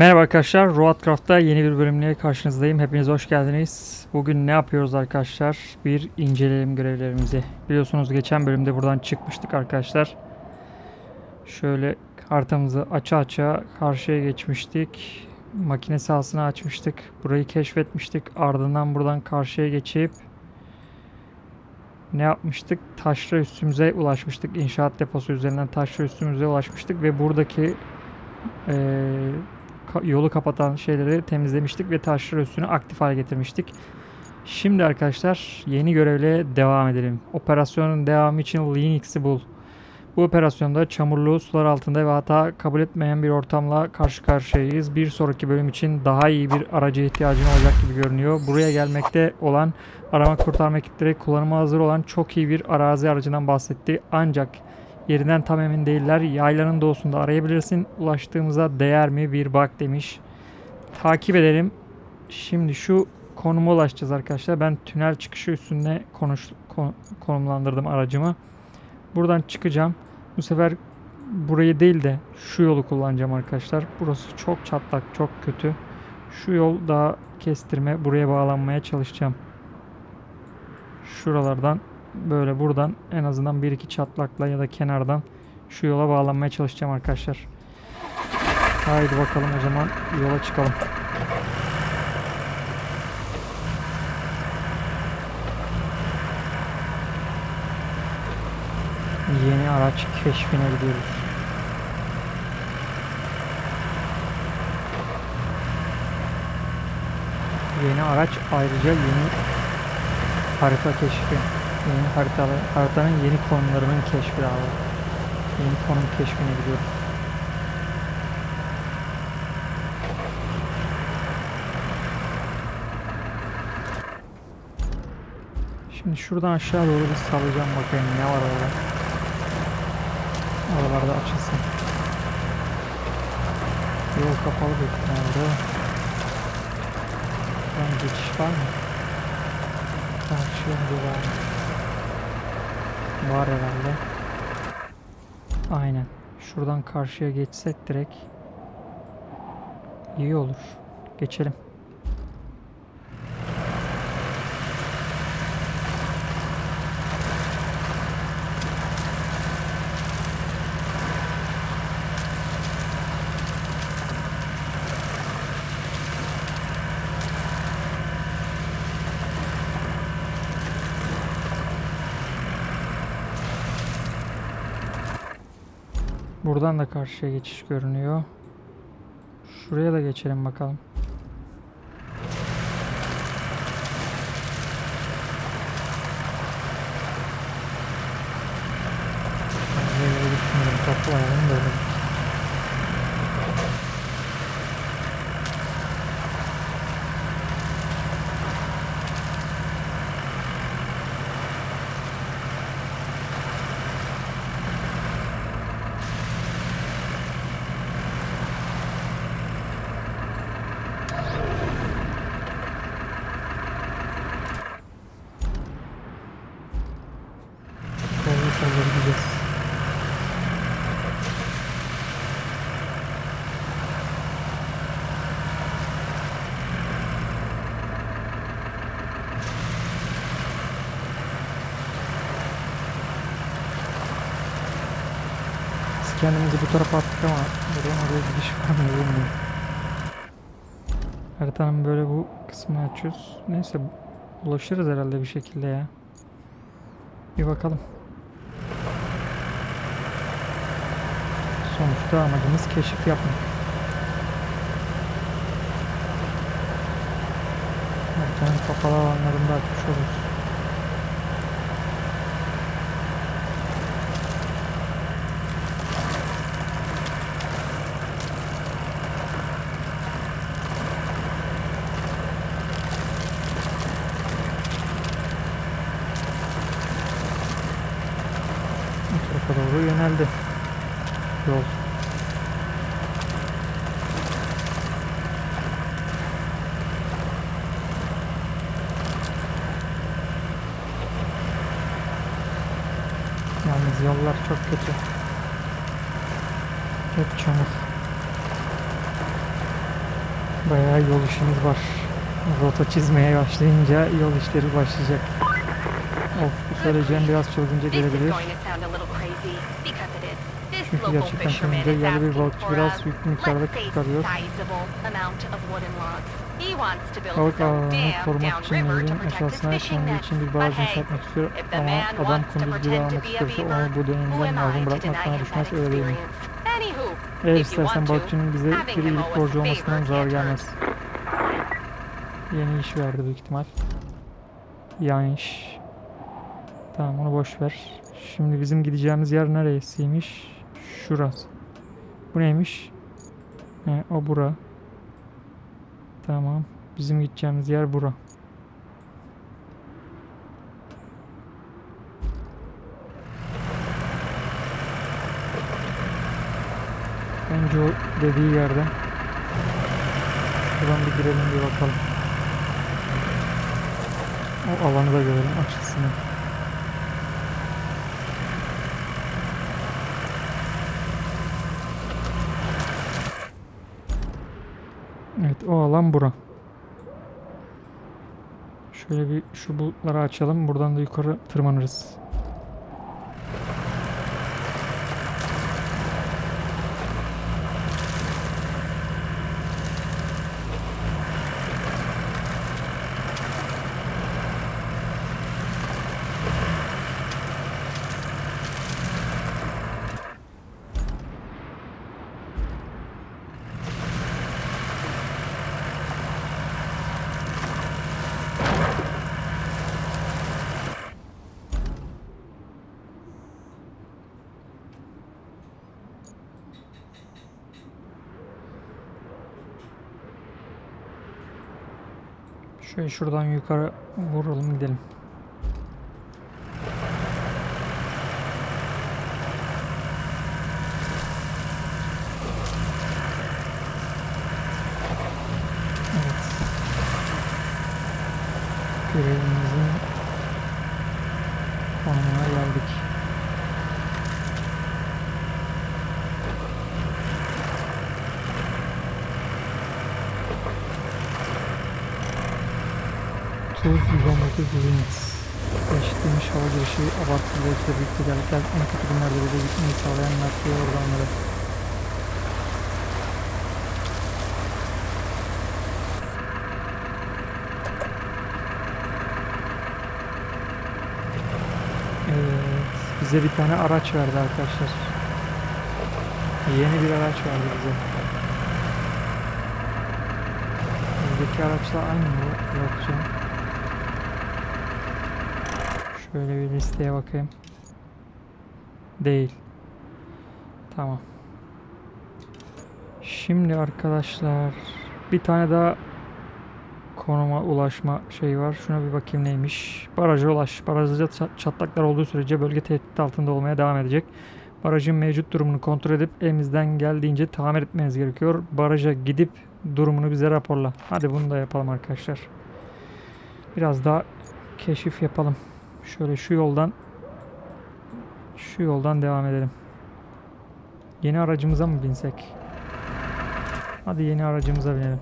Merhaba arkadaşlar, Roadcraft'ta yeni bir bölümle karşınızdayım. Hepiniz hoş geldiniz. Bugün ne yapıyoruz arkadaşlar? Bir inceleyelim görevlerimizi. Biliyorsunuz geçen bölümde buradan çıkmıştık arkadaşlar. Şöyle haritamızı aça aça karşıya geçmiştik. Makine sahasını açmıştık. Burayı keşfetmiştik. Ardından buradan karşıya geçip ne yapmıştık? Taşra üstümüze ulaşmıştık. İnşaat deposu üzerinden taşra üstümüze ulaşmıştık ve buradaki ka- yolu kapatan şeyleri temizlemiştik ve taşlar üstünü aktif hale getirmiştik. Şimdi arkadaşlar yeni görevle devam edelim. Operasyonun devamı için Linux'i bul. Bu operasyonda çamurlu, sular altında ve hata kabul etmeyen bir ortamla karşı karşıyayız. Bir sonraki bölüm için daha iyi bir araca ihtiyacın olacak gibi görünüyor. Buraya gelmekte olan arama kurtarma ekipleri kullanıma hazır olan çok iyi bir arazi aracından bahsetti. Ancak Yerinden tam emin değiller. Yaylanın doğusunda arayabilirsin. Ulaştığımıza değer mi bir bak demiş. Takip edelim. Şimdi şu konuma ulaşacağız arkadaşlar. Ben tünel çıkışı üstünde konuş, kon- konumlandırdım aracımı. Buradan çıkacağım. Bu sefer burayı değil de şu yolu kullanacağım arkadaşlar. Burası çok çatlak, çok kötü. Şu yol daha kestirme. Buraya bağlanmaya çalışacağım. Şuralardan böyle buradan en azından bir iki çatlakla ya da kenardan şu yola bağlanmaya çalışacağım arkadaşlar. Haydi bakalım o zaman yola çıkalım. Yeni araç keşfine gidiyoruz. Yeni araç ayrıca yeni harita keşfi. Yeni haritalı, haritanın yeni konumlarının keşfi abi. Yeni konum keşfine gidiyoruz. Şimdi şuradan aşağı doğru bir salacağım bakayım ne var orada. Oralarda açılsın. Yol kapalı büyük ihtimalle. Buradan geçiş var mı? Karşıya bir var mı? Var herhalde. Aynen. Şuradan karşıya geçsek direkt iyi olur. Geçelim. Buradan da karşıya geçiş görünüyor. Şuraya da geçelim bakalım. Ben böyle gitmiyorum. Toplayalım böyle. Biz kendimizi bu tarafa attık ama buradan oraya gidiş var mı bilmiyorum. Haritanın böyle bu kısmını açıyoruz. Neyse ulaşırız herhalde bir şekilde ya. Bir bakalım. Sonuçta amacımız keşif yapmak. Haritanın kapalı alanlarında açmış oluruz. Doğru yöneldi. Yol. Yalnız yollar çok kötü. Hep çamur. Bayağı yol işimiz var. Rota çizmeye başlayınca yol işleri başlayacak. Of bu söyleyeceğim biraz çılgınca gelebilir. Çünkü gerçekten is yerli bir balıkçı biraz yüklü miktarda kurtarıyor. Balık ağlarını korumak için nehrin kendi nets. için bir But baraj hey, inşa etmek istiyor ama adam kunduz gibi almak istiyorsa onu bu am mahrum bırakmak bana düşmez öyle değil mi? Eğer istersen balıkçının bize bir iyilik borcu olmasından zarar gelmez. Yeni iş verdi büyük ihtimal. Yan iş. Tamam onu boş ver. Şimdi bizim gideceğimiz yer neresiymiş? Şurası. Bu neymiş? He, o bura. Tamam. Bizim gideceğimiz yer bura. Bence o dediği yerden. Şuradan bir girelim bir bakalım. O alanı da görelim açılsın. Evet o alan bura. Şöyle bir şu bulutları açalım. Buradan da yukarı tırmanırız. Şöyle şuradan yukarı vuralım gidelim. 119 unit. Eşitlemiş hava girişi abartılı ve büyük tekerlekler en kötü günlerde bile gitmeyi sağlayan nakliye organları. Bize bir tane araç verdi arkadaşlar. Yeni bir araç verdi bize. Bizdeki araçlar aynı mı? Yok canım. Şöyle bir listeye bakayım. Değil. Tamam. Şimdi arkadaşlar bir tane daha konuma ulaşma şeyi var. Şuna bir bakayım neymiş. Baraja ulaş. Barajda ça- çatlaklar olduğu sürece bölge tehdit altında olmaya devam edecek. Barajın mevcut durumunu kontrol edip elimizden geldiğince tamir etmeniz gerekiyor. Baraja gidip durumunu bize raporla. Hadi bunu da yapalım arkadaşlar. Biraz daha keşif yapalım. Şöyle şu yoldan şu yoldan devam edelim. Yeni aracımıza mı binsek? Hadi yeni aracımıza binelim.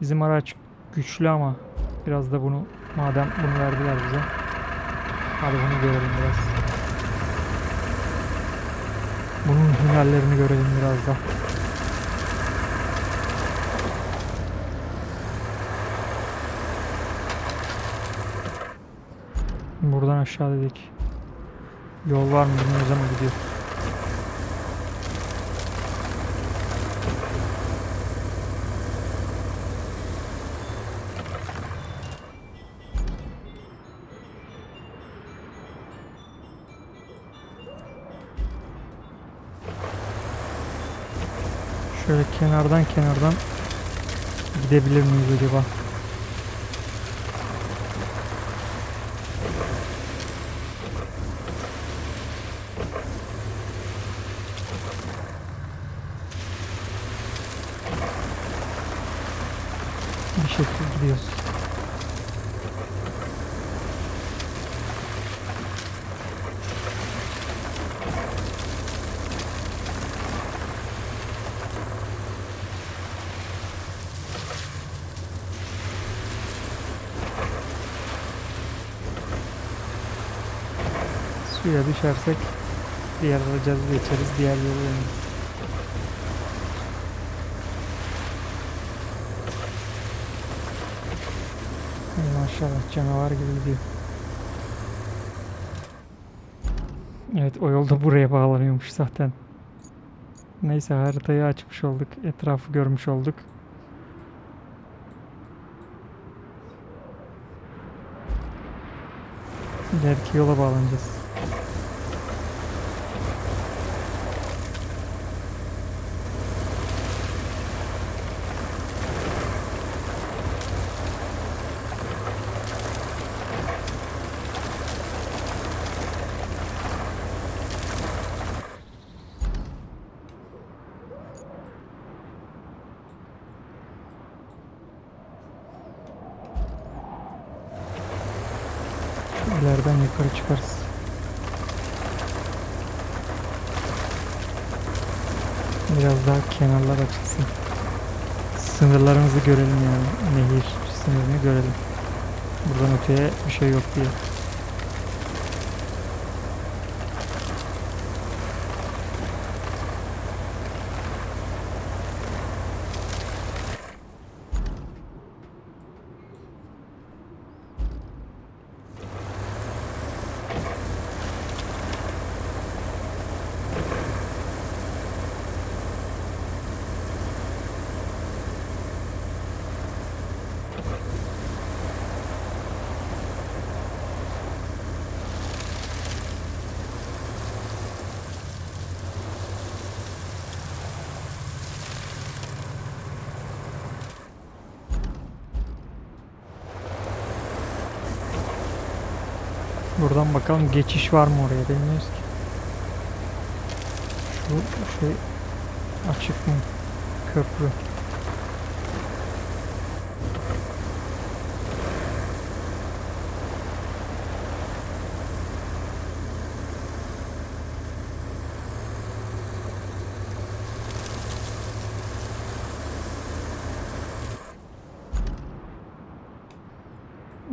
Bizim araç güçlü ama biraz da bunu madem bunu verdiler bize. Hadi bunu görelim biraz. Bunun hünerlerini görelim biraz da. Buradan aşağı dedik. Yol var mı bilmiyoruz ama gidiyor. Şöyle kenardan kenardan gidebilir miyiz acaba? Bir şekilde gidiyoruz. Suya düşersek diğer aracı geçeriz. Diğer yolu maşallah canavar gibi gidiyor. Evet o yolda buraya bağlanıyormuş zaten. Neyse haritayı açmış olduk. Etrafı görmüş olduk. İleriki yola bağlanacağız. İleriden yukarı çıkarız. Biraz daha kenarlar açılsın. Sınırlarımızı görelim yani. Nehir sınırını görelim. Buradan öteye bir şey yok diye. Buradan bakalım geçiş var mı oraya bilmiyoruz ki. Şu şey açık mı? Köprü.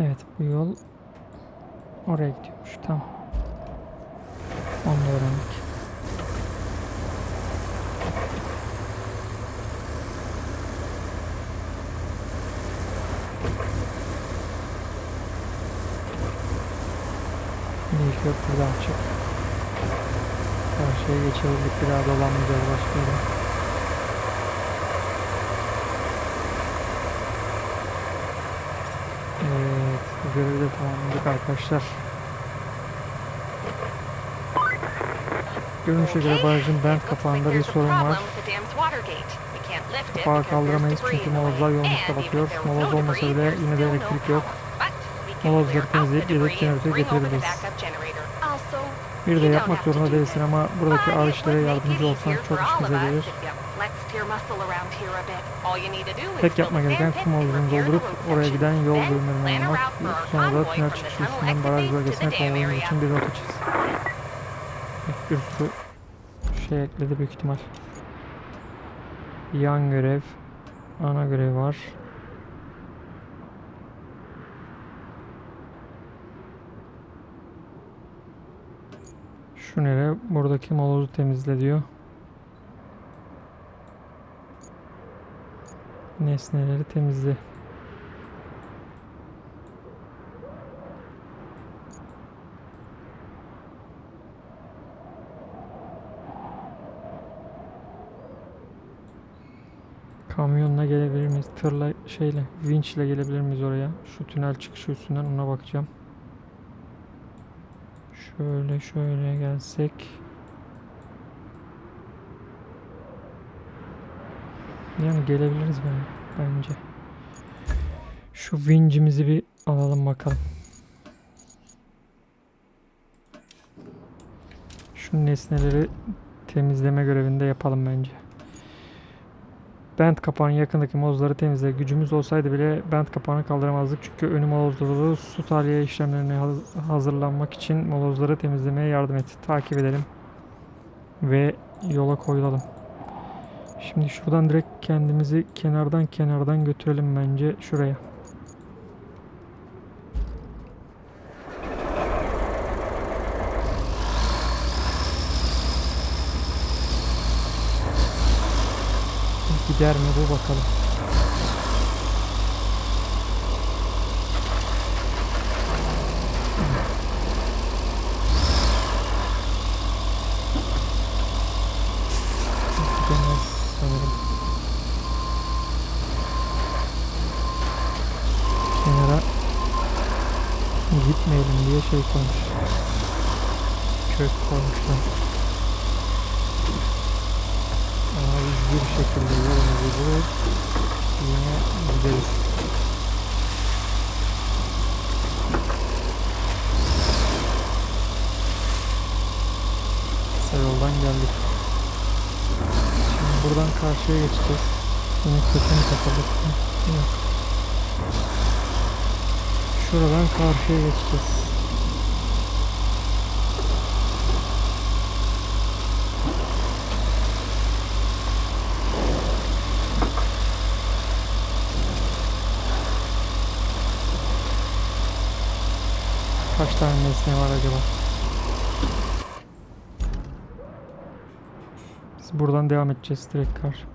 Evet bu yol Oraya gidiyormuş. Tamam. Onu da öğrendik. Köprü daha açık. Karşıya geçebildik. Bir daha dolanmayacağız başka yere. Evet. Bu görevi de tamamladık arkadaşlar. Görünüşe göre barajın bent kapağında bir sorun var. Kapağı kaldıramayız çünkü molozlar yolumuz kapatıyor. Moloz olmasa bile yine de elektrik yok. Molozları temizleyip yedek jeneratörü getirebiliriz. Bir de yapmak zorunda değilsin ama buradaki ağır işlere yardımcı olsan çok işimize gelir. Tek yapma gereken kum havuzunu doldurup oraya giden yol düğmelerini almak. Sonra da tünel çıkışı üstünden baraj bölgesine konvoyumuz için bir rota çiz. Bir sürü şey ekledi büyük ihtimal. Yan görev, ana görev var. Şu nere? Buradaki molozu temizle diyor. Nesneleri temizle. Kamyonla gelebilir miyiz? Tırla şeyle, vinçle gelebilir miyiz oraya? Şu tünel çıkışı üstünden ona bakacağım. Şöyle şöyle gelsek. Yani gelebiliriz be, bence. Şu vincimizi bir alalım bakalım. Şu nesneleri temizleme görevini de yapalım bence. Bent kapağının yakındaki mozları temizle. Gücümüz olsaydı bile bent kapağını kaldıramazdık. Çünkü önü molozları su tahliye işlemlerine haz- hazırlanmak için molozları temizlemeye yardım et. Takip edelim. Ve yola koyulalım. Şimdi şuradan direkt kendimizi kenardan kenardan götürelim bence şuraya. Gider mi bu bakalım. Gidemez sanırım. Kenara gitmeyelim diye şey koymuş. Kök koymuşlar. Ama biz bir şekilde yolumuzu bulup yine gideriz. Kısa yoldan geldik. Şimdi buradan karşıya geçeceğiz. Yine kötü mü kapalı? Yok. Şuradan karşıya geçeceğiz. Kaç tane nesne var acaba? Buradan devam edeceğiz direkt karşı.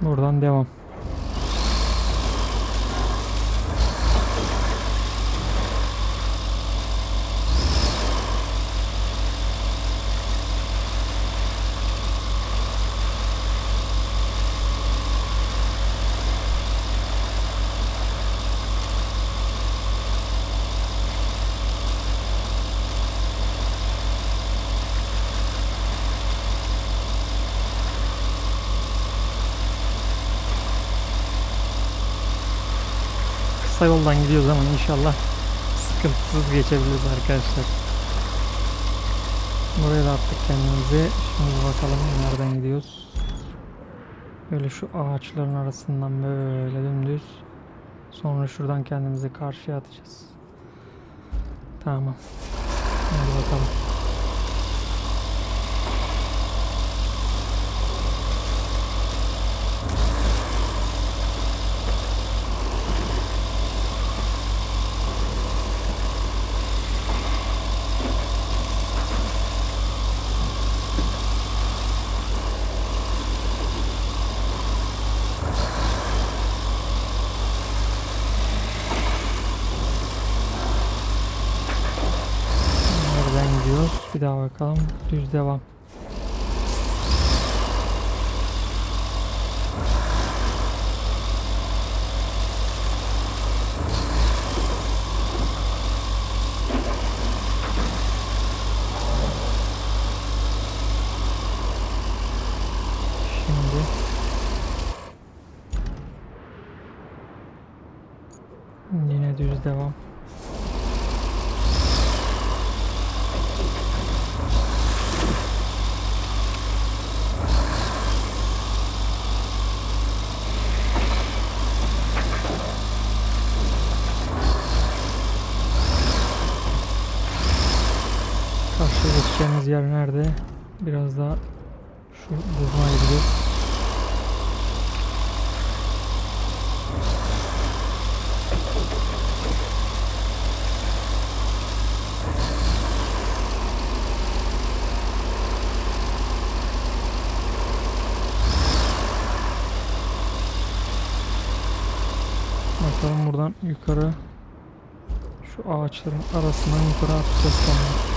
Buradan devam. Kısa yoldan gidiyoruz ama inşallah sıkıntısız geçebiliriz arkadaşlar. Buraya da attık kendimizi. Şimdi bakalım nereden gidiyoruz. Böyle şu ağaçların arasından böyle dümdüz. Sonra şuradan kendimizi karşıya atacağız. Tamam. Hadi bakalım. Nereden gidiyoruz? Bir daha bakalım. Düz devam. Şimdi yine düz devam. Karşıya geçeceğimiz yer nerede? Biraz daha şu buzluğa gideceğiz. Bakalım buradan yukarı şu ağaçların arasından yukarı atacağız kendimizi.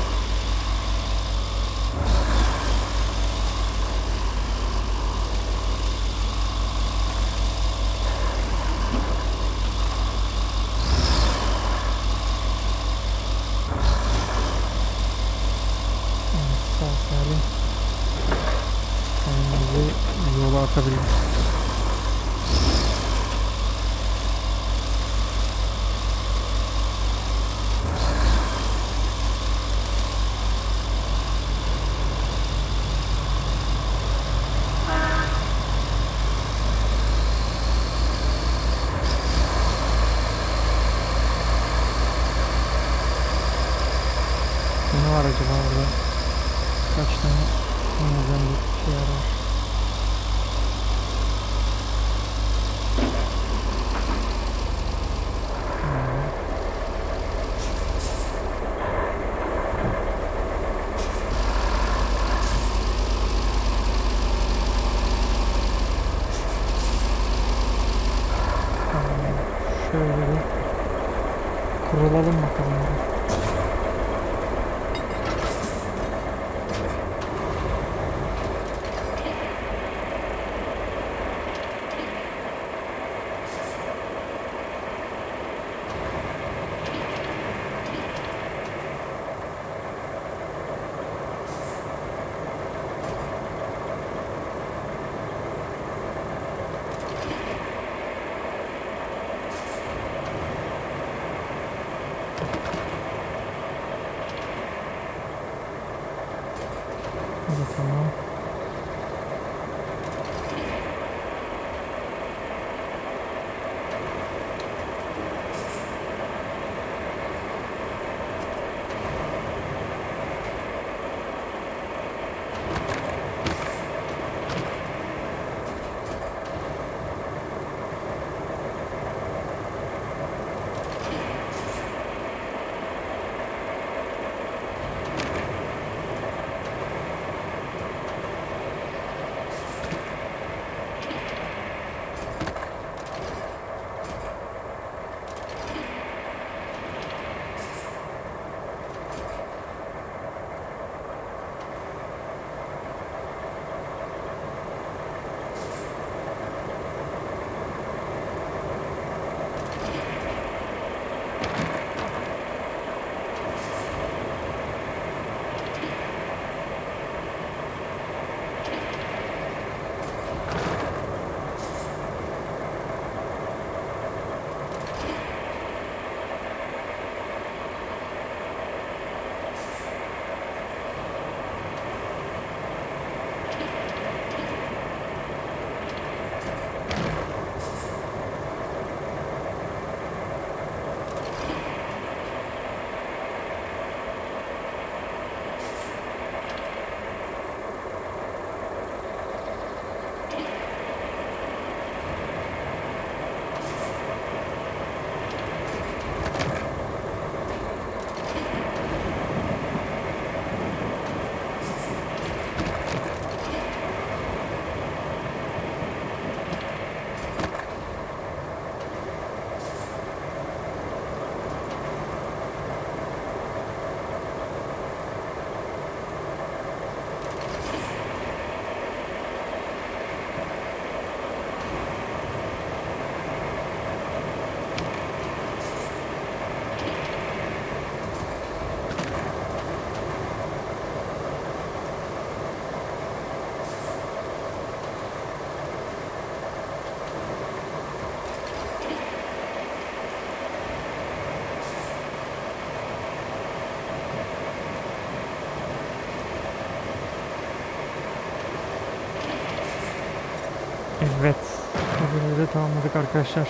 Görevi de tamamladık arkadaşlar.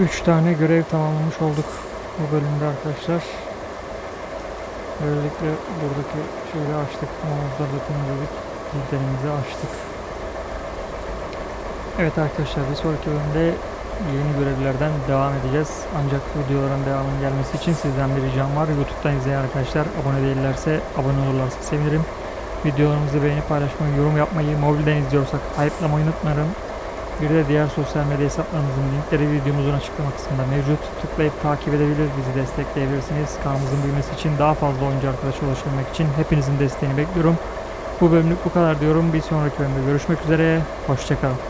3 tane görev tamamlamış olduk bu bölümde arkadaşlar. Böylelikle buradaki şeyleri açtık. Mağazaları da temizledik. Liderimizi açtık. Evet arkadaşlar bir sonraki bölümde yeni görevlerden devam edeceğiz. Ancak videoların devamının gelmesi için sizden bir ricam var. Youtube'dan izleyen arkadaşlar abone değillerse abone olurlarsa sevinirim. Videolarımızı beğenip paylaşmayı, yorum yapmayı, mobilden izliyorsak hype'lamayı unutmayın. Bir de diğer sosyal medya hesaplarımızın linkleri videomuzun açıklama kısmında mevcut. Tıklayıp takip edebilir, bizi destekleyebilirsiniz. Kanalımızın büyümesi için daha fazla oyuncu arkadaşa ulaşabilmek için hepinizin desteğini bekliyorum. Bu bölümlük bu kadar diyorum. Bir sonraki bölümde görüşmek üzere. Hoşçakalın.